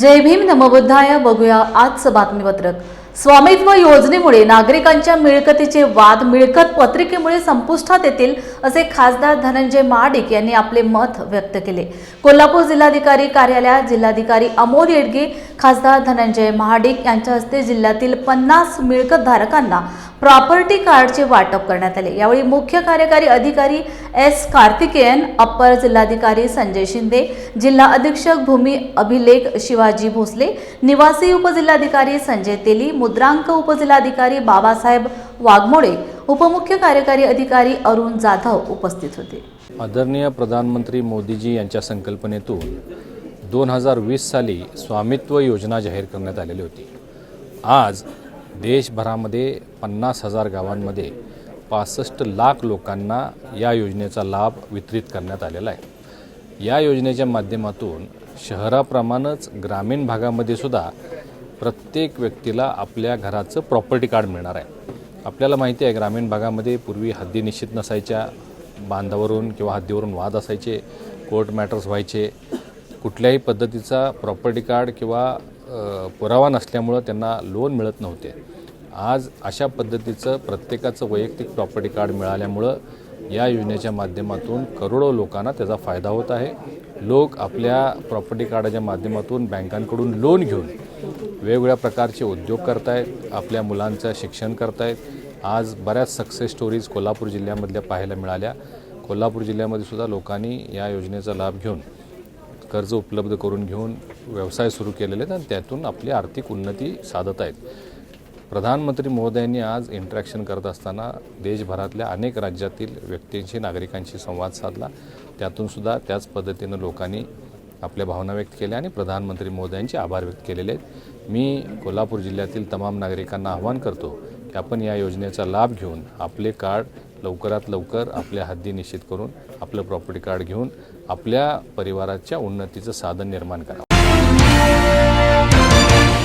जय भीम नमबुद्धाय. बघूया आजचं बातमीपत्रक. स्वामित्व योजनेमुळे नागरिकांच्या मिळकतीचे वाद मिळकत पत्रिकेमुळे संपुष्टात येतील असे खासदार धनंजय महाडिक यांनी आपले मत व्यक्त केले. कोल्हापूर जिल्हाधिकारी कार्यालयात जिल्हाधिकारी अमोल येडगे खासदार धनंजय महाडिक यांच्या हस्ते जिल्ह्यातील पन्नास मिळकतधारकांना प्रॉपर्टी कार्डचे वाटप करण्यात आले. यावेळी मुख्य कार्यकारी अधिकारी एस कार्तिकेयन अप्पर जिल्हाधिकारी संजय शिंदे जिल्हा अधीक्षक भूमी अभिलेख शिवाजी भोसले निवासी उपजिल्हाधिकारी संजय तेली मुद्रांक उपजिल्हाधिकारी बाबासाहेब वाघमोडे उपमुख्य कार्यकारी अधिकारी अरुण जाधव उपस्थित होते. आदरणीय प्रधानमंत्री मोदीजी यांच्या संकल्पनेतून दोन हजार वीस साली स्वामित्व योजना जाहीर करण्यात आलेली होती. आज देशभरामध्ये पन्नास हजार गावांमध्ये पासष्ट लाख लोकांना या योजनेचा लाभ वितरित करण्यात आलेला आहे. या योजनेच्या माध्यमातून शहराप्रमाणेच ग्रामीण भागामध्ये सुद्धा प्रत्येक व्यक्तीला आपल्या घराचं प्रॉपर्टी कार्ड मिळणार आहे. आपल्याला माहिती आहे ग्रामीण भागामध्ये पूर्वी हद्दी निश्चित नसायच्या. बांधावरून किंवा हद्दीवरून वाद असायचे. कोर्ट मॅटर्स व्हायचे. कुठल्याही पद्धतीचा प्रॉपर्टी कार्ड किंवा पुरावा नसल्यामुळं त्यांना लोन मिळत नव्हते. आज अशा पद्धतीचं प्रत्येकाचं वैयक्तिक प्रॉपर्टी कार्ड मिळाल्यामुळं या योजनेच्या माध्यमातून करोडो लोकांना त्याचा फायदा होत आहे. लोक आपल्या प्रॉपर्टी कार्डाच्या माध्यमातून बँकांकडून लोन घेऊन वेगवेगळ्या प्रकारचे उद्योग करतायत आपल्या मुलांचं शिक्षण करतायत. आज बऱ्याच सक्सेस स्टोरीज कोल्हापूर जिल्ह्यामधल्या पाहायला मिळाल्या. कोल्हापूर जिल्ह्यामध्ये सुद्धा लोकांनी या योजनेचा लाभ घेऊन कर्ज उपलब्ध करून घेऊन व्यवसाय सुरू केलेले आहेत आणि त्यातून आपली आर्थिक उन्नती साधत आहेत. प्रधानमंत्री महोदयांनी आज इंटरॅक्शन करत असताना देशभरातल्या अनेक राज्यातील व्यक्तींशी नागरिकांशी संवाद साधला. त्यातूनसुद्धा त्याच पद्धतीनं लोकांनी आपल्या भावना व्यक्त केल्या आणि प्रधानमंत्री महोदयांचे आभार व्यक्त केलेले आहेत. मी कोल्हापूर जिल्ह्यातील तमाम नागरिकांना आवाहन करतो की आपण या योजनेचा लाभ घेऊन आपले कार्ड लवकरात लवकर आपल्या हद्दी निश्चित करून आपलं प्रॉपर्टी कार्ड घेऊन आपल्या परिवाराच्या उन्नतीचं साधन निर्माण करा.